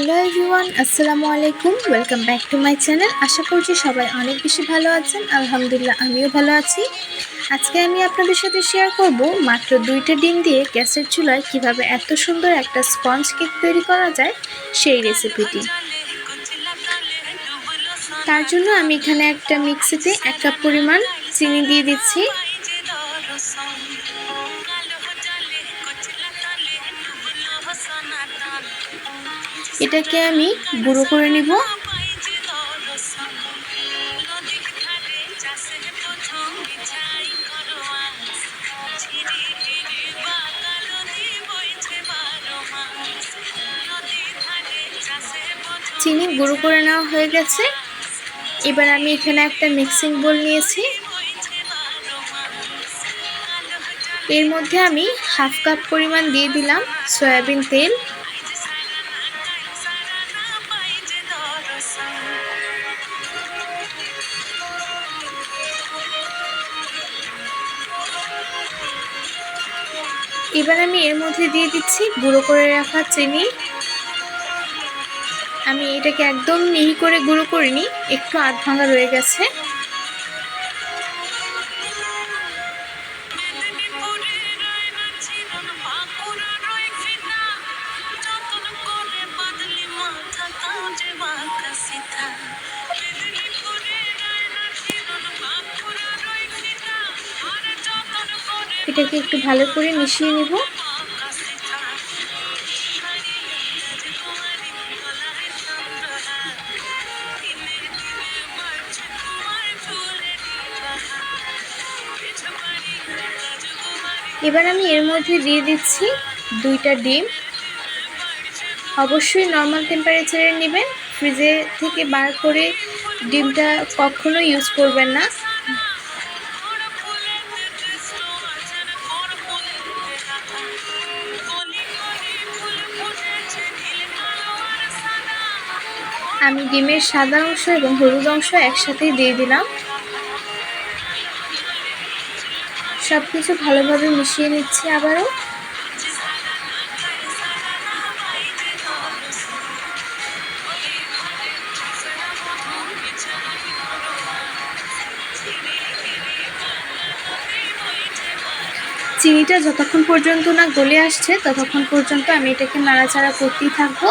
Hello everyone আসসালামু আলাইকুম welcome back to my channel আশা করছি সবাই অনেক বেশি ভালো আছেন। আলহামদুলিল্লাহ, আমিও ভালো আছি। আজকে আমি আপনাদের সাথে শেয়ার করব মাত্র দুইটা ডিম দিয়ে গ্যাসের চুলায় কীভাবে এত সুন্দর একটা স্পঞ্জ কেক তৈরি করা যায় সেই রেসিপিটি তার জন্য আমি এখানে একটা মিক্সিতে এক কাপ পরিমাণ চিনি দিয়ে দিচ্ছি। এটাকে আমি গুঁড়ো করে নিব। চিনি গুঁড়ো করে নেওয়া হয়ে গেছে। এবার আমি এখানে একটা মিক্সিং বোল নিয়েছি। এর মধ্যে আমি হাফ কাপ পরিমাণ দিয়ে দিলাম সয়াবিন তেল। এবার আমি এর মধ্যে দিয়ে দিচ্ছি গুঁড়ো করে রাখা চিনি। আমি এটাকে একদম মিহি করে গুঁড়ো করিনি, একটু আধ ভাঙা রয়ে গেছে। এটাকে একটু ভালো করে মিশিয়ে নেব। এবার আমি এর মধ্যে দিয়ে দিচ্ছি দুইটা ডিম। অবশ্যই নর্মাল টেম্পারেচারে নেবেন। ফ্রিজে থেকে বার করে ডিমটা কখনো ইউজ করবেন না। আমি ডিমের সাদা অংশ এবং হলুদ অংশ একসাথেই দিয়ে দিলাম। সব কিছু ভালোভাবে মিশিয়ে নিচ্ছি আবারও। চিনিটা যতক্ষণ পর্যন্ত না গলে আসছে, ততক্ষণ পর্যন্ত আমি এটাকে নাড়াচাড়া করতেই থাকব।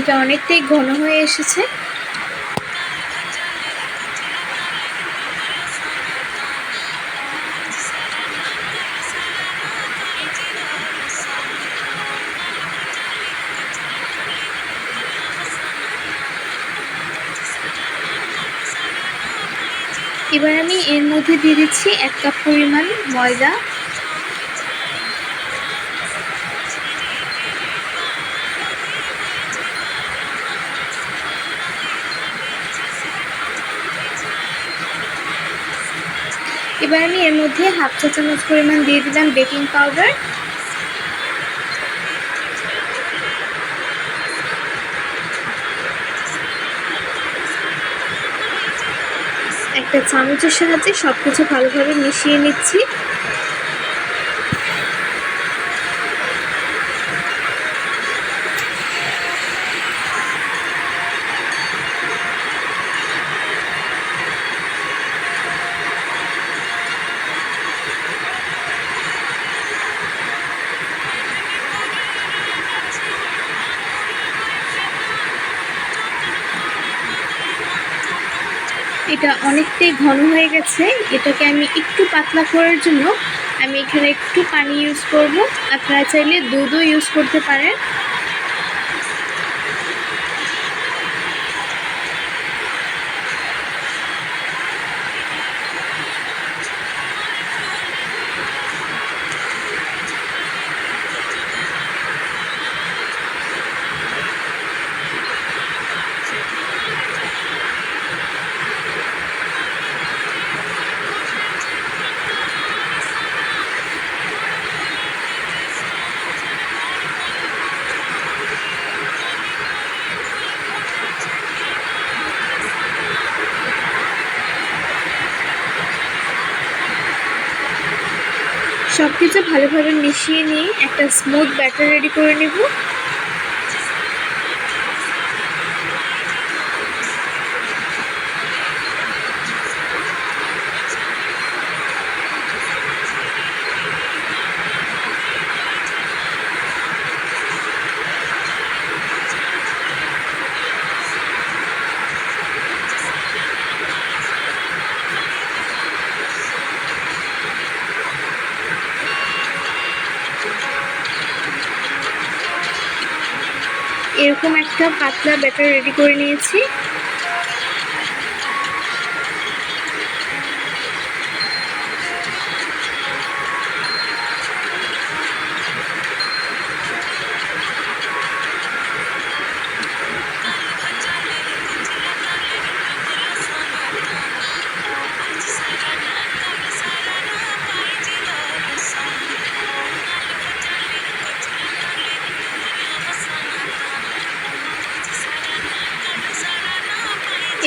এটা অনেকটাই ঘন হয়ে এসেছে। এবার আমি এর মধ্যে দিয়ে দিচ্ছি এক কাপ পরিমাণ ময়দা। এবার আমি এর মধ্যে হাফ চা চামচ পরিমাণ দিয়ে দিলাম বেকিং পাউডার। একটা চামচের সাহায্যে সব কিছু ভালোভাবে মিশিয়ে নিচ্ছি এটা অনেকটাই ঘন হয়ে গেছে। এটাকে আমি একটু পাতলা করার জন্য আমি এখানে একটু পানি ইউজ করব। আপনারা চাইলে দুধও ইউজ করতে পারেন। ভালোভাবে মিশিয়ে নিয়ে একটা স্মুথ ব্যাটার রেডি করে নেব। এরকম একটা পাতলা ব্যাটার রেডি করে নিয়েছি।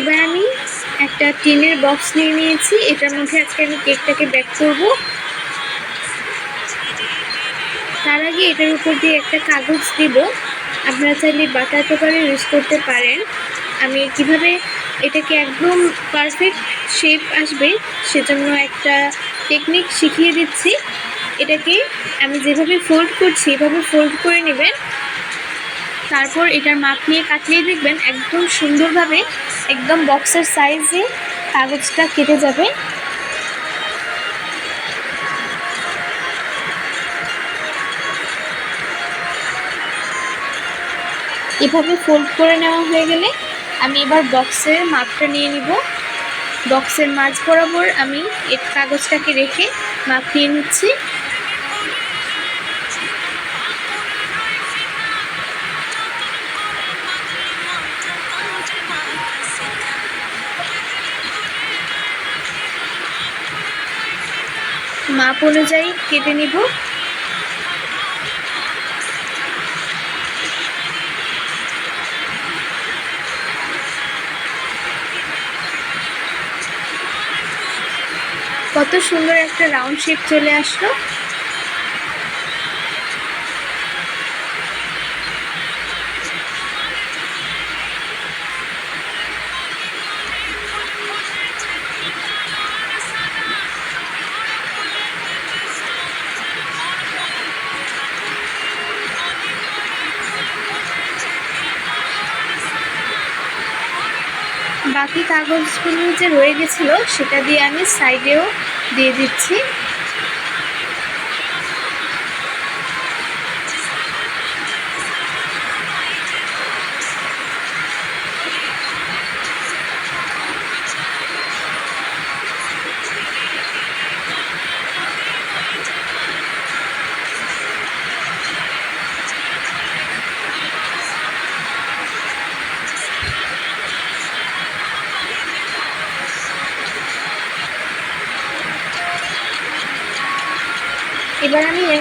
এবার আমি একটা টিনের বক্স নিয়ে নিয়েছি। এটার মধ্যে আজকে আমি কেকটাকে ব্যাক করব। তার আগে এটার উপর দিয়ে একটা কাগজ দিব। আপনারা চাইলে বাটার পেপারে ইউজ করতে পারেন। আমি কীভাবে এটাকে একদম পারফেক্ট শেপ আসবে সেজন্য একটা টেকনিক শিখিয়ে দিচ্ছি। এটাকে আমি যেভাবে ফোল্ড করছি এভাবে ফোল্ড করে নেবেন। তারপর এটার মাপ নিয়ে কাটিয়ে দেখবেন একদম সুন্দরভাবে একদম বক্সের সাইজে কাগজটা কেটে যাবে। এভাবে ফোল্ড করে নেওয়া হয়ে গেলে আমি এবার বক্সের মাপটা নিয়ে নিব। বক্সের মাঝ বরাবর আমি এই কাগজটাকে রেখে মাপ নিয়ে নিচ্ছি। মাপ অনুযায়ী কেটে নিব। কত সুন্দর একটা রাউন্ড শেপ চলে আসলো। বাকি কাগজগুলো যে রয়ে গেছিল সেটা দিয়ে আমি সাইডেও দিয়ে দিচ্ছি।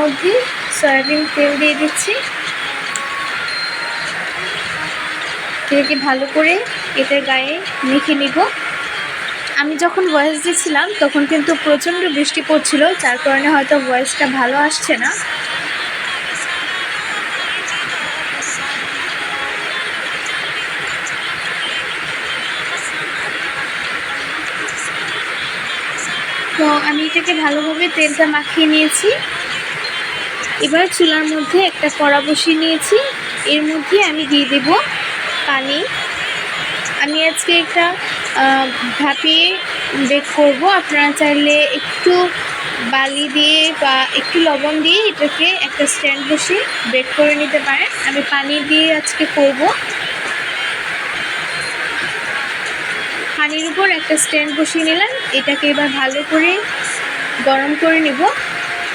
মধ্যে সয়াবিন তেল দিয়ে দিচ্ছি। তেলকে ভালো করে এটার গায়ে মেখে নিব। আমি যখন ভয়েস দিচ্ছিলাম তখন কিন্তু প্রচণ্ড বৃষ্টি পড়ছিল, যার কারণে হয়তো ভয়েসটা ভালো আসছে না। তো আমি এটাকে ভালোভাবে তেলটা মাখিয়ে নিয়েছি। এবার চুলার মধ্যে একটা কড়া বসিয়ে নিয়েছি। এর মধ্যে আমি দিয়ে দেব পানি। আমি আজকে একটা ভাপিয়ে বেক করব। আপনারা চাইলে একটু বালি দিয়ে বা একটু লবণ দিয়ে এটাকে একটা স্ট্যান্ড বসিয়ে বেক করে নিতে পারেন। আমি পানি দিয়ে আজকে করব। পানির উপর একটা স্ট্যান্ড বসিয়ে নিলাম। এটাকে এবার ভালো করে গরম করে নিব।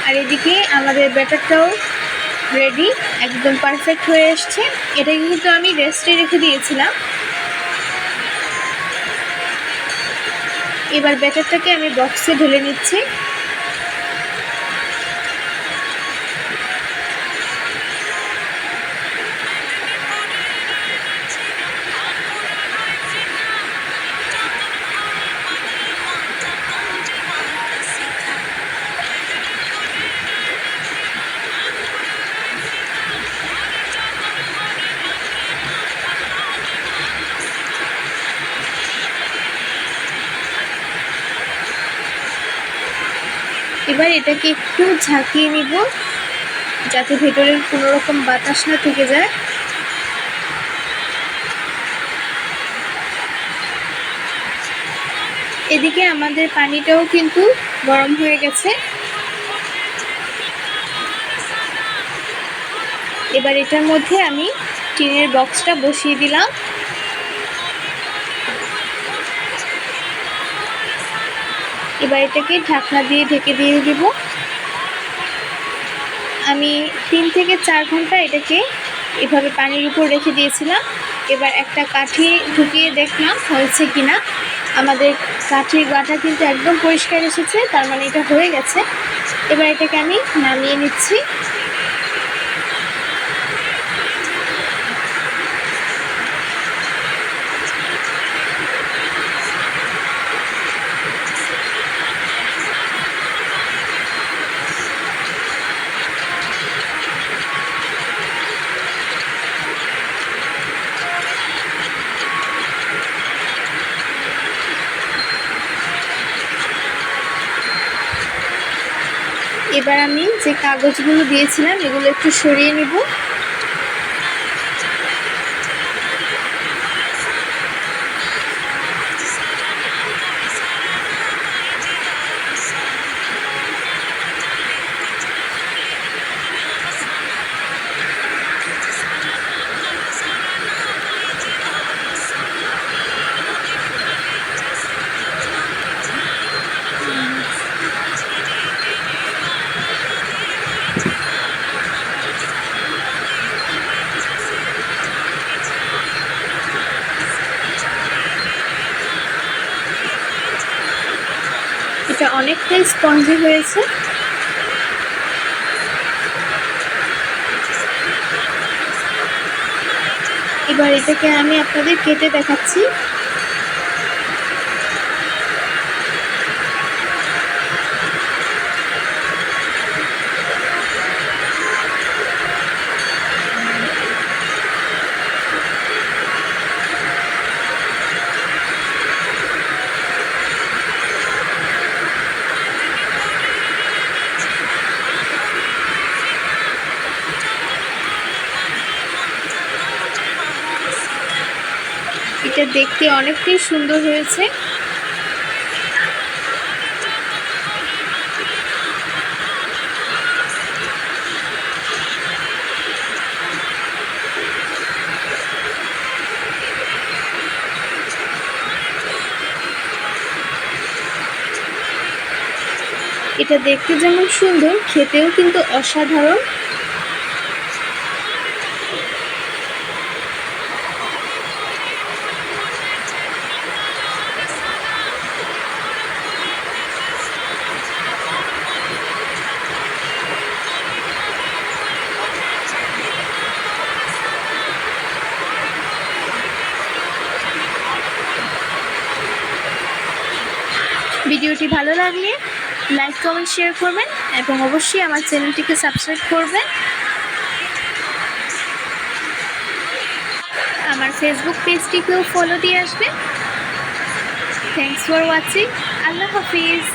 আর এদিকে আমাদের ব্যাটারটাও রেডি একদম পারফেক্ট হয়ে এসছে। এটাকে কিন্তু আমি রেস্টে রেখে দিয়েছিলাম। এবার ব্যাটারটাকে আমি বক্সে ঢেলে নিচ্ছি। এবার এটাকে একটু ঝাঁকিয়ে নিব, যাতে ভেতরের কোনো রকম বাতাস না থেকে যায়। এদিকে আমাদের পানিটাও কিন্তু গরম হয়ে গেছে। এবার এটার মধ্যে আমি টিনের বক্সটা বসিয়ে দিলাম। এবার এটাকে ঢাকনা দিয়ে ঢেকে দিয়ে দিব। আমি তিন থেকে চার ঘণ্টা এটাকে এভাবে পানির উপর রেখে দিয়েছিলাম। এবার একটা কাঠি ঢুকিয়ে দেখলাম হয়েছে কিনা। আমাদের কাঠির গাটা কিন্তু একদম পরিষ্কার এসেছে, তার মানে এটা হয়ে গেছে। এবার এটাকে আমি নামিয়ে নিচ্ছি। এবার আমি যে কাগজগুলো দিয়েছিলাম এগুলো একটু সরিয়ে নিব এটা অনেকটাই স্পঞ্জি হয়েছে। এবার এটাকে আমি আপনাদের কেটে দেখাচ্ছি এটা দেখতে অনেকটাই সুন্দর হয়েছে। এটা দেখতে যেমন সুন্দর খেতেও কিন্তু অসাধারণ। ভিডিওটি ভালো লাগলে লাইক, কমেন্ট শেয়ার করবেন এবং অবশ্যই আমার চ্যানেলটিকে সাবস্ক্রাইব করবেন। আমার ফেসবুক পেজটিকেও ফলো দিয়ে আসবেন। থ্যাংকস ফর ওয়াচিং আল্লাহ হাফিজ।